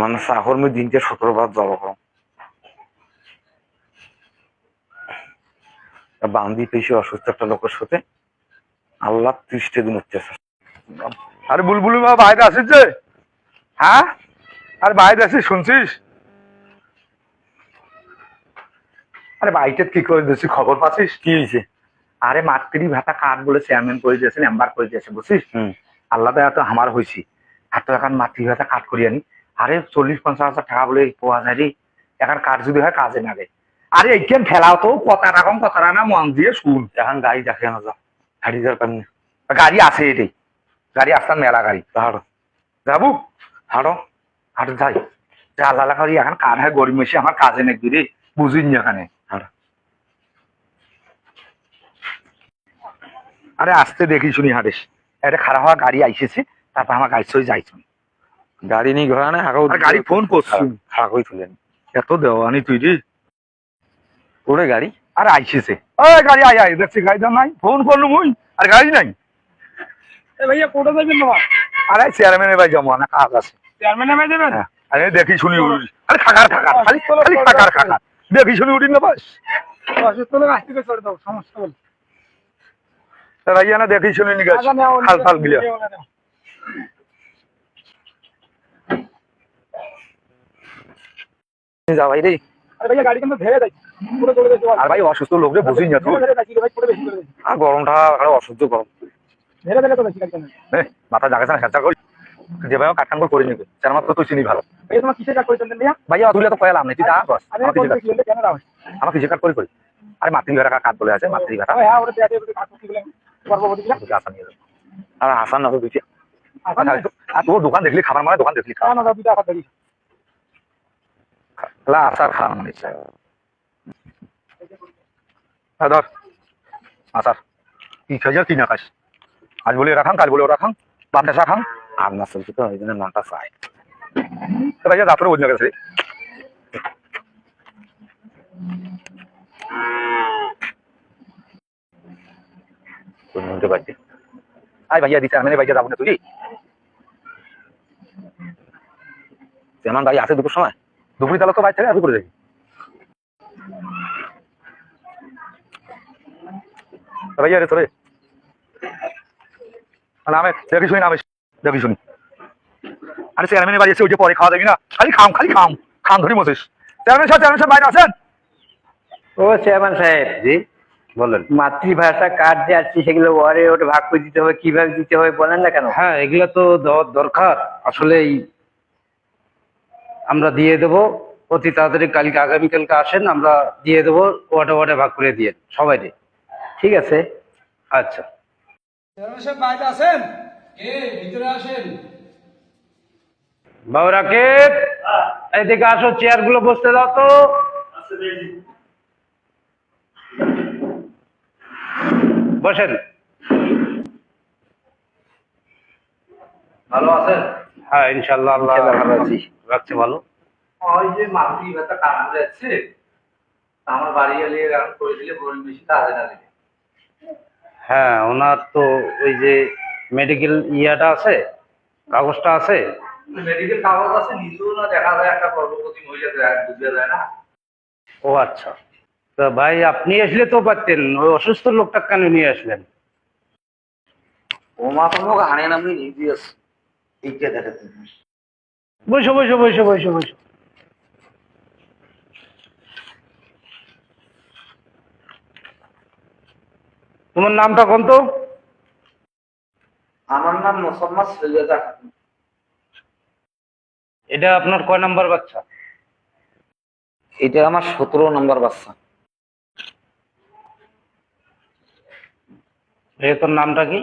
মানে চাহর মধ্যে দিনকে সতেরো বার জল করো বান্দি পেশি অসুস্থ একটা লোকের সাথে আল্লাহ ত্রিশটা দিন হচ্ছে আরে বুলবুলি মা বাইরে আসিস যে? হ্যাঁ? আরে বাইরে আসিস শুনছিস? আরে বাড়িতে কি করে দিচ্ছি খবর পাচ্ছিস? কি হয়েছে? আরে মাতৃ ভাতা কার্ড বলে চেয়ারম্যান করে দিয়েছে নাম্বার করে দিয়েছে বুঝছিস? আল্লাহ দয়া তো আমার হয়েছি। আর তো এখন মাতৃ ভাতা কার্ড করি আনি। আরে চল্লিশ পঞ্চাশ হাজার টাকা বলে পাওয়া যায় রে এখন কার্ড যদি হয় কাজে লাগে আরে এইখান খেলাও তো কথা রাখম কথা না মন দিয়ে শুন এখন গাড়ি দেখে না যা হাড়ি যার পারনি গাড়ি আছে এটাই গাড়ি আসতাম মেলা গাড়ি। হাড়ো যাব। হাড়ো হাটে যাই। আল্লাহ করি এখন কার হয় গরিব মেশে আমার কাজে নাকি রে বুঝিন এখানে আরে আসতে দেখি শুনি হাটেস একটা খারাপ হওয়া গাড়ি আইসেছে তারপর আমার গাড়ি সই যাইছ। গাড়ি নিয়ে ঘোরা না? আর গাড়ি ফোন করছি। খারাপ হয়ে তুলেন এত দেওয়ানি তুই রে। ওরে গাড়ি? আর আইসেছে ওই গাড়ি আই আই দেখছি গাড়ি তো নাই। ফোন করলু মুই আর গাড়ি নাই। এ ভাইয়া কোটা যাবেন বাবা? আরে চেয়ারম্যানের ভাই জমা না কাজ আছে। চেয়ারম্যানে ভাই যাবেন? আরে দেখি শুনি উঠি আরে খাকার খাকার খালি খালি খাকার খাকার দেখি শুনি উঠি না বাস। অসুস্থ লোক আসতে করে দাও সমস্যা বল ভাইয়া না দেখি শুনি নি গাছ। খাল ফাল গিলা। যা ভাই রে। আরে ভাই অসুস্থ লোক রে বুঝিন আর গরমটা আরও অসহ্য গরম। মাথা জাগাছে না হেঁচা করি। যে ভাই কাটকান করে নেবে। চার মাত্র তুই চিনি ভালো। ভাইয়া তুলে তো কয়ালাম নেই। তুই আমার কিছু কাট করি করি আরে মাতৃভাষা কাট বলে আছে নিয়ে যাব। আর হাসান না আর তোর দোকান দেখলি খাবার মানে দোকান দেখলি খাওয়া না না দুটা আবার ধরি লা আসার মানে হ্যাঁ ধর। আসার কি খাইয়া কি না খাস? আজ বলে রাখান কাল বলে রাখান বাতাসা খান। আর না চলছে তো ওই জন্য মনটা চাই তো ভাইয়া বোঝা গেছে। দিচ্ছে আমি ভাইয়া যাব না তুই। তেমন গাড়ি আছে দুপুর সময়? দুপুরি তাহলে তো বাইর থেকে করে রে নামে দেখি শুনি নামে। দেখি শুনি। আরে চেয়ারম্যানের বাড়ি এসে ওই যে পরে খাওয়া না। খালি খাম খালি খাম। খাম ধরি চেয়ারম্যান সাহেব চেয়ারম্যান সাহেব বাইরে আছেন ও চেয়ারম্যান সাহেব। জি বলেন। মাতৃভাষা কার্ড যে আছে সেগুলো ওয়ারে ওটা ভাগ করে দিতে হবে কীভাবে দিতে হবে বলেন না কেন? হ্যাঁ এগুলো তো দেওয়ার দরকার। আসলেই আমরা দিয়ে দেব। অতি তাড়াতাড়ি কালকে আগামীকালকে আসেন আমরা দিয়ে দেবো ওয়ার্ডে ওয়ার্ডে ভাগ করে দিয়ে সবাই ঠিক আছে? আচ্ছা। বাইরে আছেন? ভিতরে আসেন। বাবু রাকেব এইদিকে আসো চেয়ারগুলো বসতে দাও তো। বসেন। ভালো আছেন? হ্যাঁ ইনশাল্লাহ আল্লাহ ভালো আছি। রাখছে ভালো। ওই যে কাজ যাচ্ছে আমার বাড়ি এলে এখন করে দিলে বেশি কাজে না দিলে হ্যাঁ ওনার তো ওই যে মেডিকেল ইয়াটা আছে কাগজটা আছে। মেডিকেল কাগজ আছে নিজেও না দেখা যায় একটা গর্ভবতী মহিলা বুঝে যায় না। ও আচ্ছা। তা ভাই আপনি আসলে তো পারতেন ওই অসুস্থ লোকটা কেন নিয়ে আসলেন? ও মা তো হানে নামি নিয়ে দিয়েছে এইটা দেখাতে বসো বসো বসো বসো বসো। তোমার নামটা কোন তো? আমার নাম মোসাম্মদ সৈয়দা এটা আপনার কয় নাম্বার বাচ্চা? এটা আমার সতেরো নম্বর বাচ্চা। তোর নামটা কি?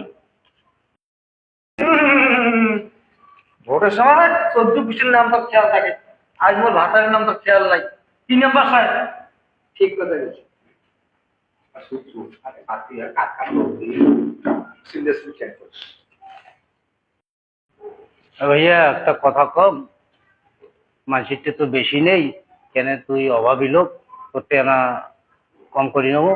ভোটের সময় চোদ্দ পিসের নাম তো খেয়াল থাকে। আজ মোর ভাতারের নাম তো খেয়াল নাই। কি নাম্বার সাহেব ঠিক কথা গেছে ভাইয়া একটা কথা কম। মানসিকটা তো বেশি নেই কেন তুই অভাবী লোক? করতে আনা কম করে নেব।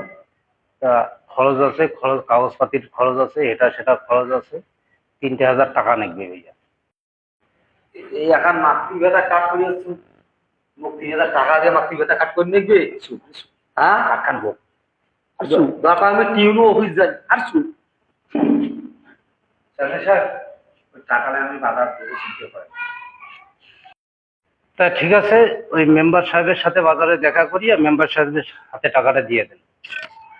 তা খরচ আছে খরচ কাগজপাতির খরচ আছে এটা সেটা খরচ আছে। তিনটে হাজার টাকা নেবে ভাইয়া। এই এখন কাট করে টাকা দিয়ে কাট করে হ্যাঁ? কাটখান হোক। দরকার আমি টিউনো অফিস যাই। আর শু স্যার ওই টাকাটা আমি বাজার করে শিখতে পারি। তা ঠিক আছে ওই মেম্বার সাহেবের সাথে বাজারে দেখা করি আর মেম্বার সাহেবের হাতে টাকাটা দিয়ে দেন।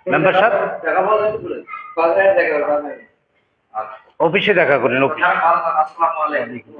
মেম্বার সাহেব দেখা পাওয়া যাবে বলে বাজারে দেখা হবে, বাজারে। অফিসে দেখা করেন অফিসে আসসালামু আলাইকুম।